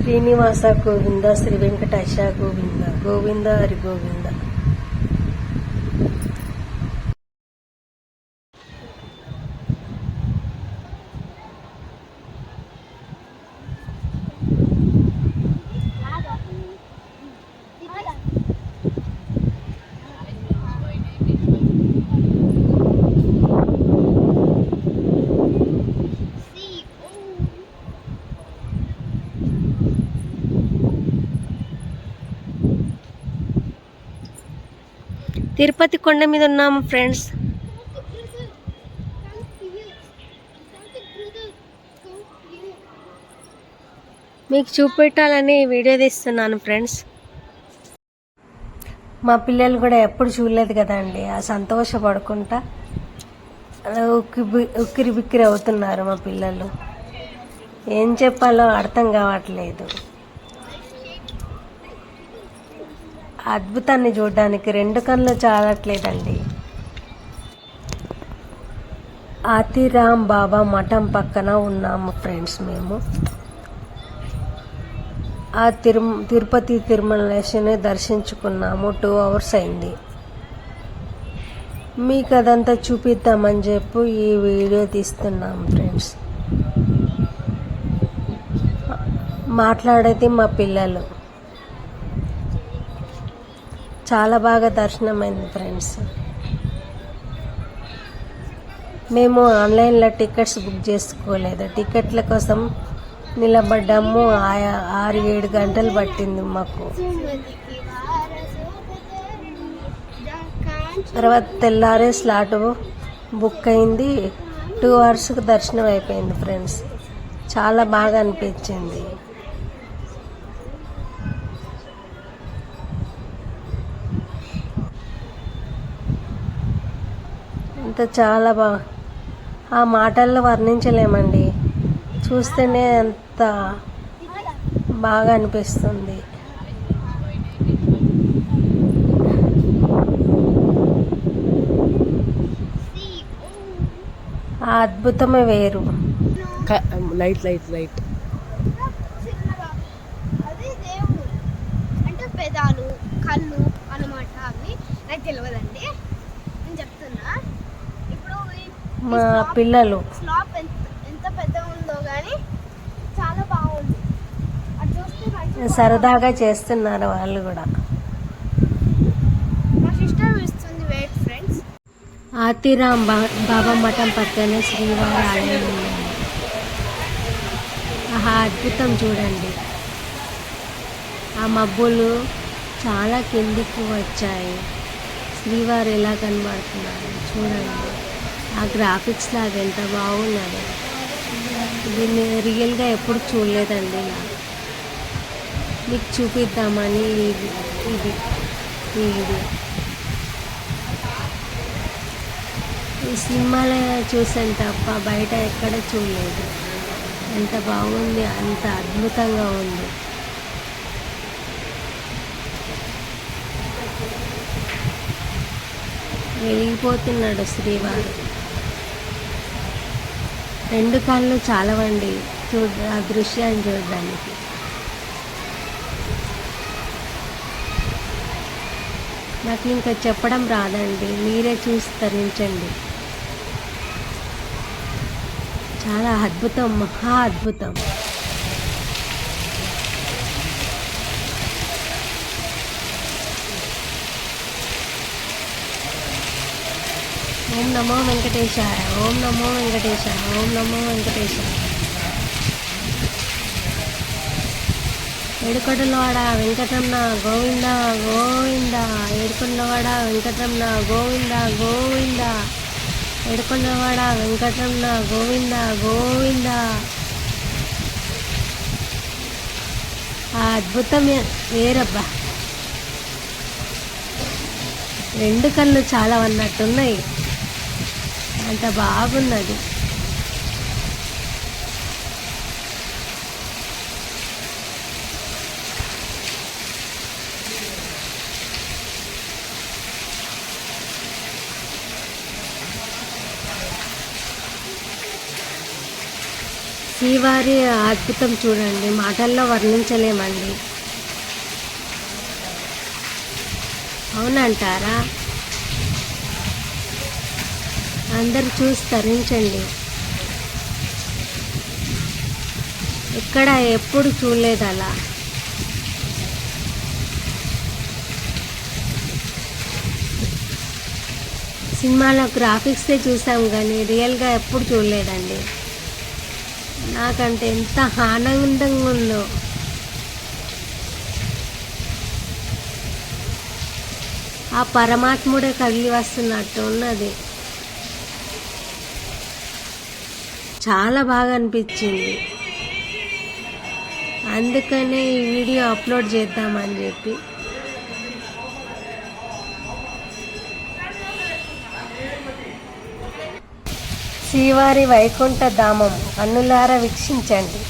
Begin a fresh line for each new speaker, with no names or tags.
శ్రీనివాస గోవింద శ్రీ వెంకటేశ గోవింద గోవింద హరి గోవింద తిరుపతి కొండ మీద ఉన్నాము ఫ్రెండ్స్ మీకు చూపెట్టాలని వీడియో తీస్తున్నాను ఫ్రెండ్స్ మా పిల్లలు కూడా ఎప్పుడు చూడలేదు కదండి. ఆ సంతోషపడుకుంటా ఉక్కి బి- ఉక్కిరి బిక్కిరి అవుతున్నారు మా పిల్లలు. ఏం చెప్పాలో అర్థం కావట్లేదు. అద్భుతాన్ని చూడడానికి రెండు కళ్ళు చాలట్లేదండి. ఆతిరామ్ బాబా మఠం పక్కన ఉన్నాము ఫ్రెండ్స్ మేము. ఆ తిరు తిరుపతి తిరుమలేశ్వరిని దర్శించుకున్నాము టూ అవర్స్ అయింది. మీకు అదంతా చూపిద్దామని చెప్పి ఈ వీడియో తీస్తున్నాము ఫ్రెండ్స్. మాట్లాడేది మా పిల్లలు. చాలా బాగా దర్శనమైంది ఫ్రెండ్స్ మేము ఆన్లైన్లో టికెట్స్ బుక్ చేసుకోలేదు. టికెట్ల కోసం నిలబడ్డాము. ఆయా ఆరు ఏడు గంటలు పట్టింది మాకు. తర్వాత తెల్లారే స్లాట్ బుక్ అయింది. టూ అవర్స్కి దర్శనం అయిపోయింది ఫ్రెండ్స్ చాలా బాగా అనిపించింది. అంత చాలా బా ఆ మాటల్లో వర్ణించలేమండి. చూస్తేనే అంత బాగా అనిపిస్తుంది. ఆ అద్భుతమే వేరు.
Light light light.
అది దేవుడు. అంటే పెదాలు కళ్ళు అన్నమాట అవి. నాకు తెలియదండి నేను చెప్తున్నా.
మా పిల్లలు.
స్లాబ్ ఎంత పెద్ద ఉందో కానీ చాలా బాగుంది. అది చూస్తే మంచిగా
సరదాగా చేస్తున్నారు వాళ్ళు కూడా.
మా సిస్టర్ ఇస్తుంది వెయిట్ ఫ్రెండ్స్
ఆతిరామ్ బాబా మఠం పక్కనే శ్రీవారి ఆలయం ఆహా అద్భుతం చూడండి. ఆ మబ్బులు చాలా కిందికి వచ్చాయి. శ్రీవారు ఎలా కనబడుతున్నారు? చూడండి. ఆ గ్రాఫిక్స్ లాగా ఎంత బాగున్నదో. దీన్ని రియల్గా ఎప్పుడు చూడలేదండి ఇలా. మీకు చూపిద్దామని ఇది ఇది ఈ ఈ సినిమాలో చూసాను తప్ప బయట ఎక్కడ చూడలేదు. ఎంత బాగుంది అంత అద్భుతంగా ఉంది. వెలిగిపోతున్నాడు శ్రీవారు. రెండు కాళ్ళు చాలవండి. చూడ ఆ దృశ్యాన్ని చూడడానికి. నాకు ఇంకా చెప్పడం రాదండి. మీరే చూసి తరించండి. చాలా అద్భుతం మహా అద్భుతం. ఓం నమో వెంకటేశాయ ఓం నమో వెంకటేశాయ ఓం నమో వెంకటేశాయ. ఏడుకొండలవాడ వెంకటరమణ గోవింద గోవింద. ఏడుకొండలవాడ వెంకటరమణ గోవింద గోవింద. ఏడుకొండలవాడ వెంకటరమణ గోవింద గోవింద. ఆ అద్భుతం వేరబ్బా. రెండు కళ్ళు చాలా అన్నట్టున్నాయి అంత బాగున్నది. శ్రీవారి అద్భుతం చూడండి మాటల్లో వర్ణించలేమండి. అవునంటారా? అందరు చూసి తరించండి. ఎక్కడ ఎప్పుడు చూడలేదు అలా. సినిమాలో గ్రాఫిక్సే చూసాం కానీ రియల్గా ఎప్పుడు చూడలేదండి. నాకంటే ఎంత ఆనందంగా ఉందో. ఆ పరమాత్ముడే కదిలి వస్తున్నట్టు ఉన్నది. చాలా బాగా అనిపించింది. అందుకనే ఈ వీడియో అప్లోడ్ చేద్దామని చెప్పి. శ్రీవారి వైకుంఠ ధామం అన్నులారా వీక్షించండి.